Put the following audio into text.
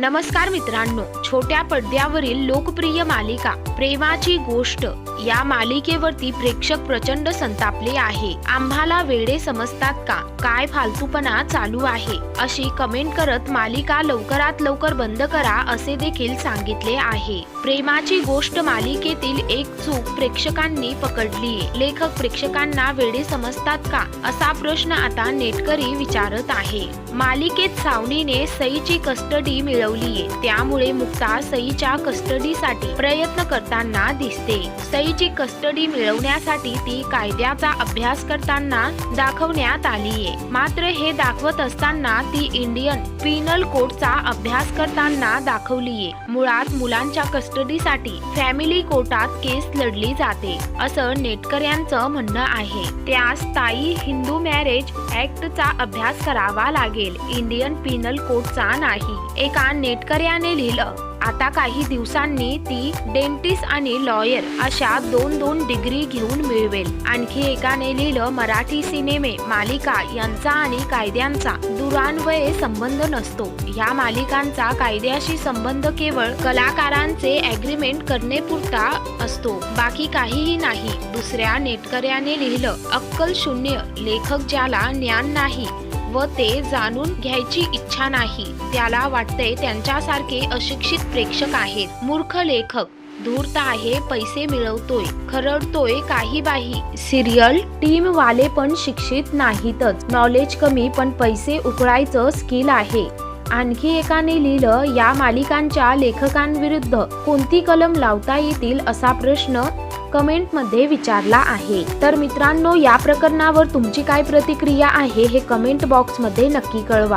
नमस्कार मित्रांनो छोट्या पडद्यावरील लोकप्रिय मालिका. प्रेमाची गोष्ट. या मालिकेवरती प्रेक्षक प्रचंड संतापले आहे. आम्हाला वेडे समजतात का? काय फालतूपणा चालू आहे? अशी कमेंट करत मालिका लवकरात लवकर बंद करा असे देखील सांगितले आहे. प्रेमाची गोष्ट मालिकेतील एक चूक प्रेक्षकांनी पकडली लेखक प्रेक्षकांना वेडे समजतात का? असा प्रश्न आता नेटकरी विचारत आहे. मालिकेत सावनीने सईची कस्टडी मिळवलीये. त्यामुळे मुक्ता सईच्या कस्टडीसाठी प्रयत्न करताना दिसते. सईची कस्टडी मिळवण्यासाठी ती कायद्याचा अभ्यास करताना दाखवण्यात आलीये. मात्र हे दाखवत असताना ती इंडियन पिनल कोडचा अभ्यास करताना दाखवलीये. मुळात मुलांच्या कस्टडीसाठी फॅमिली कोर्टात केस लढली जाते असं नेटकऱ्यांचं म्हणणं आहे. त्यास स्थायी हिंदू मॅरेज ऍक्टचा अभ्यास करावा लागेल. इंडियन पिनल कोडचा नाही. एका नेटकऱ्याने लिहिलं आता काही दिवसांनी ती डेंटिस्ट आणि लॉयर अशा दोन दोन डिग्री घेऊन मिळवेल. आणखी एकाने लिहिलं मराठी सिनेमे मालिका यांचा आणि कायद्यांचा दुरान्वये संबंध नसतो. ह्या मालिकांचा कायद्याशी संबंध केवळ कलाकारांचे अग्रीमेंट करणे पुरता असतो. बाकी काहीही नाही. दुसऱ्या नेटकऱ्याने लिहिलं अक्कल शून्य लेखक ज्याला ज्ञान नाही. व ते जाणून घ्यायची इच्छा नाही. त्याला वाटते त्यांच्यासारखे अशिक्षित प्रेक्षक आहेत. मूर्ख लेखक धूर्त आहे पैसे मिळवतोय खरडतोय काही बाही. सिरियल टीम वाले पण शिक्षित नाहीतच. नॉलेज कमी पण पैसे उकळायचं स्किल आहे. आणखी एकाने लिहिलं या मालिकांच्या लेखकांविरुद्ध कोणती कलम लावता येतील? असा प्रश्न कमेंटमध्ये विचारला आहे. तर मित्रांनो या प्रकरणावर तुमची काय प्रतिक्रिया आहे हे कमेंट बॉक्समध्ये नक्की कळवा.